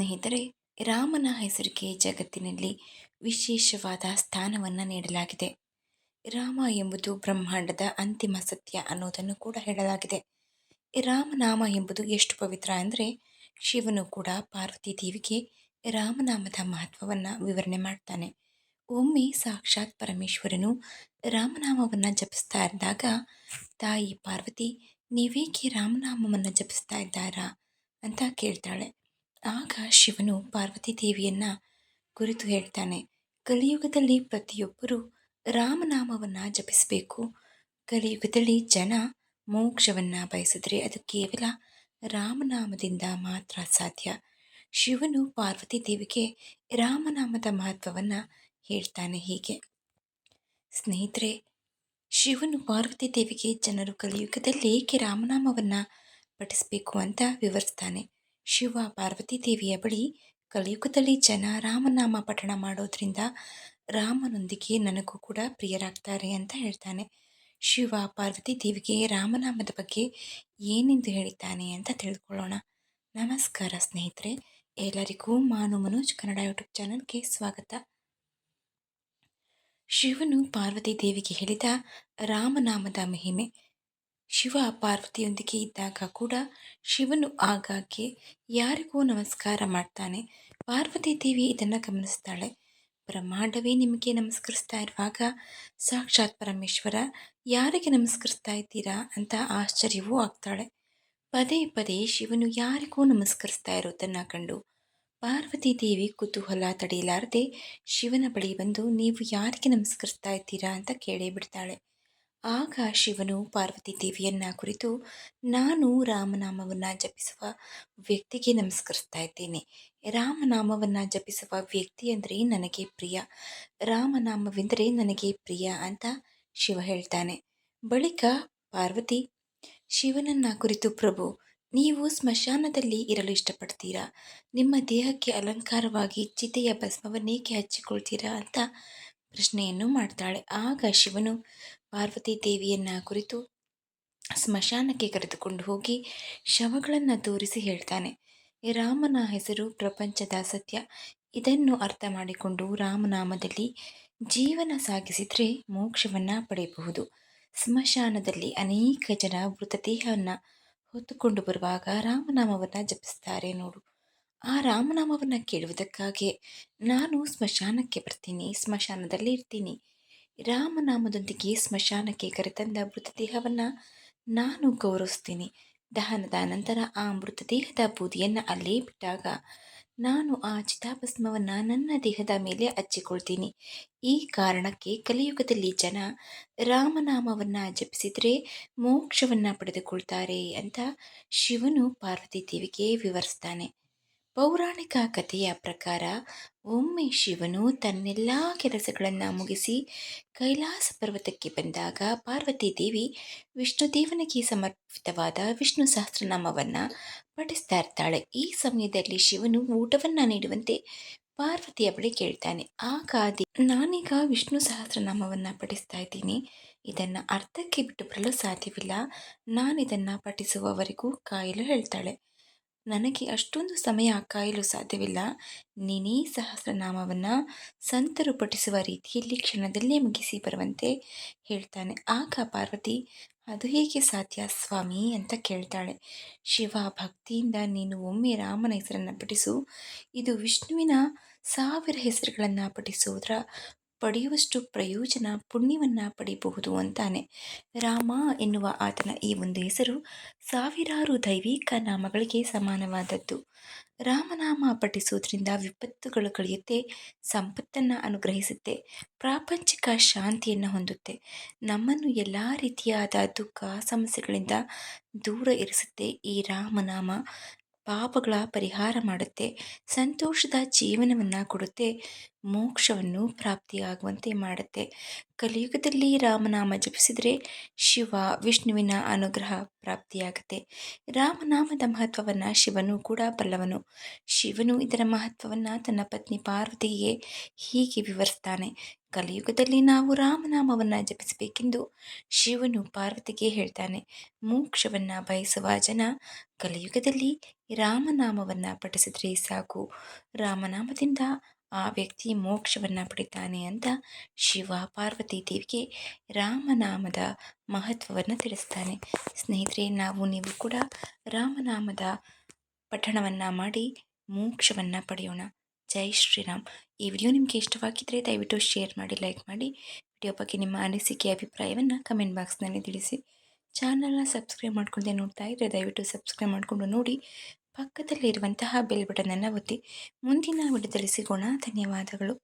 ಸ್ನೇಹಿತರೆ, ರಾಮನ ಹೆಸರಿಗೆ ಜಗತ್ತಿನಲ್ಲಿ ವಿಶೇಷವಾದ ಸ್ಥಾನವನ್ನು ನೀಡಲಾಗಿದೆ. ರಾಮ ಎಂಬುದು ಬ್ರಹ್ಮಾಂಡದ ಅಂತಿಮ ಸತ್ಯ ಅನ್ನೋದನ್ನು ಕೂಡ ಹೇಳಲಾಗಿದೆ. ರಾಮನಾಮ ಎಂಬುದು ಎಷ್ಟು ಪವಿತ್ರ ಅಂದರೆ, ಶಿವನು ಕೂಡ ಪಾರ್ವತಿ ದೇವಿಗೆ ರಾಮನಾಮದ ಮಹತ್ವವನ್ನು ವಿವರಣೆ ಮಾಡ್ತಾನೆ. ಒಮ್ಮೆ ಸಾಕ್ಷಾತ್ ಪರಮೇಶ್ವರನು ರಾಮನಾಮವನ್ನು ಜಪಿಸ್ತಾ ಇದ್ದಾಗ, ತಾಯಿ ಪಾರ್ವತಿ, ನೀವೇಕೆ ರಾಮನಾಮವನ್ನು ಜಪಿಸ್ತಾ ಇದ್ದಾರಾ? ಅಂತ ಕೇಳ್ತಾಳೆ. ಆಗ ಶಿವನು ಪಾರ್ವತಿ ದೇವಿಯನ್ನ ಕುರಿತು ಹೇಳ್ತಾನೆ, ಕಲಿಯುಗದಲ್ಲಿ ಪ್ರತಿಯೊಬ್ಬರೂ ರಾಮನಾಮವನ್ನು ಜಪಿಸಬೇಕು. ಕಲಿಯುಗದಲ್ಲಿ ಜನ ಮೋಕ್ಷವನ್ನು ಬಯಸಿದ್ರೆ ಅದು ಕೇವಲ ರಾಮನಾಮದಿಂದ ಮಾತ್ರ ಸಾಧ್ಯ. ಶಿವನು ಪಾರ್ವತಿ ದೇವಿಗೆ ರಾಮನಾಮದ ಮಹತ್ವವನ್ನು ಹೇಳ್ತಾನೆ ಹೀಗೆ. ಸ್ನೇಹಿತರೆ, ಶಿವನು ಪಾರ್ವತಿ ದೇವಿಗೆ ಜನರು ಕಲಿಯುಗದಲ್ಲಿ ಏಕೆ ರಾಮನಾಮವನ್ನು ಪಠಿಸಬೇಕು ಅಂತ ವಿವರಿಸ್ತಾನೆ. ಶಿವ ಪಾರ್ವತಿ ದೇವಿಯ ಬಳಿ ಕಲಿಯುಗದಲ್ಲಿ ಜನ ರಾಮನಾಮ ಪಠಣ ಮಾಡೋದ್ರಿಂದ ರಾಮನೊಂದಿಗೆ ನನಗೂ ಕೂಡ ಪ್ರಿಯರಾಗ್ತಾರೆ ಅಂತ ಹೇಳ್ತಾನೆ. ಶಿವ ಪಾರ್ವತಿ ದೇವಿಗೆ ರಾಮನಾಮದ ಬಗ್ಗೆ ಏನೆಂದು ಹೇಳಿದ್ದಾನೆ ಅಂತ ತಿಳ್ಕೊಳ್ಳೋಣ. ನಮಸ್ಕಾರ ಸ್ನೇಹಿತರೆ, ಎಲ್ಲರಿಗೂ ಮಾನು ಮನೋಜ್ ಕನ್ನಡ ಯೂಟ್ಯೂಬ್ ಚಾನಲ್ಗೆ ಸ್ವಾಗತ. ಶಿವನು ಪಾರ್ವತಿ ದೇವಿಗೆ ಹೇಳಿದ ರಾಮನಾಮದ ಮಹಿಮೆ ಶಿವ ಪಾರ್ವತಿಯೊಂದಿಗೆ ಇದ್ದಾಗ ಕೂಡ ಶಿವನು ಆಗಾಗ್ಗೆ ಯಾರಿಗೂ ನಮಸ್ಕಾರ ಮಾಡ್ತಾನೆ. ಪಾರ್ವತಿ ದೇವಿ ಇದನ್ನು ಗಮನಿಸ್ತಾಳೆ. ಬ್ರಹ್ಮಾಂಡವೇ ನಿಮಗೆ ನಮಸ್ಕರಿಸ್ತಾ ಇರುವಾಗ ಸಾಕ್ಷಾತ್ ಪರಮೇಶ್ವರ, ಯಾರಿಗೆ ನಮಸ್ಕರಿಸ್ತಾ ಇದ್ದೀರಾ? ಅಂತ ಆಶ್ಚರ್ಯವೂ ಆಗ್ತಾಳೆ. ಪದೇ ಪದೇ ಶಿವನು ಯಾರಿಗೂ ನಮಸ್ಕರಿಸ್ತಾ ಇರೋದನ್ನು ಕಂಡು ಪಾರ್ವತಿ ದೇವಿ ಕುತೂಹಲ ತಡೆಯಲಾರದೆ ಶಿವನ ಬಳಿ ಬಂದು, ನೀವು ಯಾರಿಗೆ ನಮಸ್ಕರಿಸ್ತಾ ಇದ್ದೀರಾ? ಅಂತ ಕೇಳೇ ಬಿಡ್ತಾಳೆ. ಆಗ ಶಿವನು ಪಾರ್ವತಿ ದೇವಿಯನ್ನ ಕುರಿತು, ನಾನು ರಾಮನಾಮವನ್ನು ಜಪಿಸುವ ವ್ಯಕ್ತಿಗೆ ನಮಸ್ಕರಿಸ್ತಾ ಇದ್ದೇನೆ. ರಾಮನಾಮವನ್ನು ಜಪಿಸುವ ವ್ಯಕ್ತಿ ಅಂದರೆ ನನಗೆ ಪ್ರಿಯ. ರಾಮನಾಮವೆಂದರೆ ನನಗೆ ಪ್ರಿಯ ಅಂತ ಶಿವ ಹೇಳ್ತಾನೆ. ಬಳಿಕ ಪಾರ್ವತಿ, ಶಿವನನ್ನ ಕುರಿತು ಪ್ರಭು, ನೀವು ಸ್ಮಶಾನದಲ್ಲಿ ಇರಲು ಇಷ್ಟಪಡ್ತೀರಾ? ನಿಮ್ಮ ದೇಹಕ್ಕೆ ಅಲಂಕಾರವಾಗಿ ಚಿತೆಯ ಭಸ್ಮವನ್ನೇಕೆ ಹಚ್ಚಿಕೊಳ್ತೀರಾ? ಅಂತ ಪ್ರಶ್ನೆಯನ್ನು ಮಾಡ್ತಾಳೆ. ಆಗ ಶಿವನು ಪಾರ್ವತಿ ದೇವಿಯನ್ನ ಕುರಿತು ಸ್ಮಶಾನಕ್ಕೆ ಕರೆದುಕೊಂಡು ಹೋಗಿ ಶವಗಳನ್ನು ತೋರಿಸಿ ಹೇಳ್ತಾನೆ. ರಾಮನ ಹೆಸರು ಪ್ರಪಂಚದ ಸತ್ಯ. ಇದನ್ನು ಅರ್ಥ ಮಾಡಿಕೊಂಡು ರಾಮನಾಮದಲ್ಲಿ ಜೀವನ ಸಾಗಿಸಿದರೆ ಮೋಕ್ಷವನ್ನು ಪಡೆಯಬಹುದು. ಸ್ಮಶಾನದಲ್ಲಿ ಅನೇಕ ಜನ ಮೃತದೇಹವನ್ನು ಹೊತ್ತುಕೊಂಡು ಬರುವಾಗ ರಾಮನಾಮವನ್ನು ಜಪಿಸ್ತಾರೆ ನೋಡು. ಆ ರಾಮನಾಮವನ್ನು ಕೇಳುವುದಕ್ಕಾಗಿ ನಾನು ಸ್ಮಶಾನಕ್ಕೆ ಬರ್ತೀನಿ, ಸ್ಮಶಾನದಲ್ಲಿ ಇರ್ತೀನಿ. ರಾಮನಾಮದೊಂದಿಗೆ ಸ್ಮಶಾನಕ್ಕೆ ಕರೆತಂದ ಮೃತದೇಹವನ್ನು ನಾನು ಗೌರವಿಸ್ತೀನಿ. ದಹನದ ನಂತರ ಆ ಮೃತದೇಹದ ಬೂದಿಯನ್ನು ಅಲ್ಲೇ ಬಿಟ್ಟಾಗ ನಾನು ಆ ಚಿತಾಭಸ್ಮವನ್ನು ನನ್ನ ದೇಹದ ಮೇಲೆ ಹಚ್ಚಿಕೊಳ್ತೀನಿ. ಈ ಕಾರಣಕ್ಕೆ ಕಲಿಯುಗದಲ್ಲಿ ಜನ ರಾಮನಾಮವನ್ನು ಜಪಿಸಿದರೆ ಮೋಕ್ಷವನ್ನು ಪಡೆದುಕೊಳ್ತಾರೆ ಅಂತ ಶಿವನು ಪಾರ್ವತಿ ದೇವಿಗೆ ವಿವರಿಸ್ತಾನೆ. ಪೌರಾಣಿಕ ಕಥೆಯ ಪ್ರಕಾರ, ಒಮ್ಮೆ ಶಿವನು ತನ್ನೆಲ್ಲ ಕೆಲಸಗಳನ್ನು ಮುಗಿಸಿ ಕೈಲಾಸ ಪರ್ವತಕ್ಕೆ ಬಂದಾಗ ಪಾರ್ವತಿ ದೇವಿ ವಿಷ್ಣುದೇವನಿಗೆ ಸಮರ್ಪಿತವಾದ ವಿಷ್ಣು ಸಹಸ್ರನಾಮವನ್ನು ಪಠಿಸ್ತಾ ಇರ್ತಾಳೆ ಈ ಸಮಯದಲ್ಲಿ ಶಿವನು ಊಟವನ್ನು ನೀಡುವಂತೆ ಪಾರ್ವತಿಯ ಬಳಿ ಕೇಳ್ತಾನೆ. ಆಗ ನಾನೀಗ ವಿಷ್ಣು ಸಹಸ್ರನಾಮವನ್ನು ಪಠಿಸ್ತಾ ಇದ್ದೀನಿ ಇದನ್ನು ಅರ್ಥಕ್ಕೆ ಬಿಟ್ಟು ಬರಲು ಸಾಧ್ಯವಿಲ್ಲ. ನಾನಿದನ್ನು ಪಠಿಸುವವರೆಗೂ ಕಾಯಲು ಹೇಳ್ತಾಳೆ. ನನಗೆ ಅಷ್ಟೊಂದು ಸಮಯ ಕಾಯಲು ಸಾಧ್ಯವಿಲ್ಲ. ನೀನೇ ಸಹಸ್ರನಾಮವನ್ನು ಸಂತರು ಪಠಿಸುವ ರೀತಿಯಲ್ಲಿ ಕ್ಷಣದಲ್ಲೇ ಮುಗಿಸಿ ಬರುವಂತೆ ಹೇಳ್ತಾನೆ. ಆಗ ಪಾರ್ವತಿ, ಅದು ಹೇಗೆ ಸಾಧ್ಯ ಸ್ವಾಮಿ ಅಂತ ಕೇಳ್ತಾಳೆ. ಶಿವ ಭಕ್ತಿಯಿಂದ ನೀನು ಒಮ್ಮೆ ರಾಮನ ಹೆಸರನ್ನು ಪಠಿಸು. ಇದು ವಿಷ್ಣುವಿನ ಸಾವಿರ ಹೆಸರುಗಳನ್ನು ಪಠಿಸುವುದರ ಪಡೆಯುವಷ್ಟು ಪ್ರಯೋಜನ, ಪುಣ್ಯವನ್ನು ಪಡೆಯಬಹುದು ಅಂತಾನೆ. ರಾಮ ಎನ್ನುವ ಆತನ ಈ ಒಂದು ಹೆಸರು ಸಾವಿರಾರು ದೈವಿಕ ನಾಮಗಳಿಗೆ ಸಮಾನವಾದದ್ದು. ರಾಮನಾಮ ಪಠಿಸುವುದರಿಂದ ವಿಪತ್ತುಗಳು ಕಳೆಯುತ್ತೆ, ಸಂಪತ್ತನ್ನು ಅನುಗ್ರಹಿಸುತ್ತೆ, ಪ್ರಾಪಂಚಿಕ ಶಾಂತಿಯನ್ನು ಹೊಂದುತ್ತೆ. ನಮ್ಮನ್ನು ಎಲ್ಲ ರೀತಿಯಾದ ದುಃಖ, ಸಮಸ್ಯೆಗಳಿಂದ ದೂರ ಇರಿಸುತ್ತೆ ಈ ರಾಮನಾಮ. ಪಾಪಗಳ ಪರಿಹಾರ ಮಾಡುತ್ತೆ, ಸಂತೋಷದ ಜೀವನವನ್ನು ಕೊಡುತ್ತೆ, ಮೋಕ್ಷವನ್ನು ಪ್ರಾಪ್ತಿಯಾಗುವಂತೆ ಮಾಡುತ್ತೆ. ಕಲಿಯುಗದಲ್ಲಿ ರಾಮನಾಮ ಜಪಿಸಿದರೆ ಶಿವ ವಿಷ್ಣುವಿನ ಅನುಗ್ರಹ ಪ್ರಾಪ್ತಿಯಾಗುತ್ತೆ. ರಾಮನಾಮದ ಮಹತ್ವವನ್ನು ಶಿವನು ಕೂಡ ಬಲ್ಲವನು. ಶಿವನು ಇದರ ಮಹತ್ವವನ್ನು ತನ್ನ ಪತ್ನಿ ಪಾರ್ವತಿಗೆ ಹೀಗೆ ವಿವರಿಸ್ತಾನೆ, ಕಲಿಯುಗದಲ್ಲಿ ನಾವು ರಾಮನಾಮವನ್ನು ಜಪಿಸಬೇಕೆಂದು ಶಿವನು ಪಾರ್ವತಿಗೆ ಹೇಳ್ತಾನೆ, ಮೋಕ್ಷವನ್ನು ಬಯಸುವ ಜನ ಕಲಿಯುಗದಲ್ಲಿ ರಾಮನಾಮವನ್ನು ಪಠಿಸಿದ್ರೆ ಸಾಕು. ರಾಮನಾಮದಿಂದ ಆ ವ್ಯಕ್ತಿ ಮೋಕ್ಷವನ್ನು ಪಡಿತಾನೆ ಅಂತ ಶಿವ ಪಾರ್ವತಿ ದೇವಿಗೆ ರಾಮನಾಮದ ಮಹತ್ವವನ್ನು ತಿಳಿಸ್ತಾನೆ. ಸ್ನೇಹಿತರೆ, ನಾವು ನೀವು ಕೂಡ ರಾಮನಾಮದ ಪಠಣವನ್ನು ಮಾಡಿ ಮೋಕ್ಷವನ್ನು ಪಡೆಯೋಣ. ಜೈ ಶ್ರೀರಾಮ್. ಈ ವಿಡಿಯೋ ನಿಮಗೆ ಇಷ್ಟವಾಗಿದ್ದರೆ ದಯವಿಟ್ಟು ಶೇರ್ ಮಾಡಿ, ಲೈಕ್ ಮಾಡಿ. ವಿಡಿಯೋ ಬಗ್ಗೆ ನಿಮ್ಮ ಅನಿಸಿಕೆ, ಅಭಿಪ್ರಾಯವನ್ನು ಕಮೆಂಟ್ ಬಾಕ್ಸ್ನಲ್ಲಿ ತಿಳಿಸಿ. ಚಾನಲ್ನ ಸಬ್ಸ್ಕ್ರೈಬ್ ಮಾಡ್ಕೊಂಡೆ ನೋಡ್ತಾ ಇದ್ದರೆ ದಯವಿಟ್ಟು ಸಬ್ಸ್ಕ್ರೈಬ್ ಮಾಡಿಕೊಂಡು ನೋಡಿ. ಪಕ್ಕದಲ್ಲಿರುವಂತಹ ಬೆಲ್ ಬಟನನ್ನು ಒತ್ತಿ. ಮುಂದಿನ ವಿಡಿಯೋದಲ್ಲಿ ಸಿಗೋಣ. ಧನ್ಯವಾದಗಳು.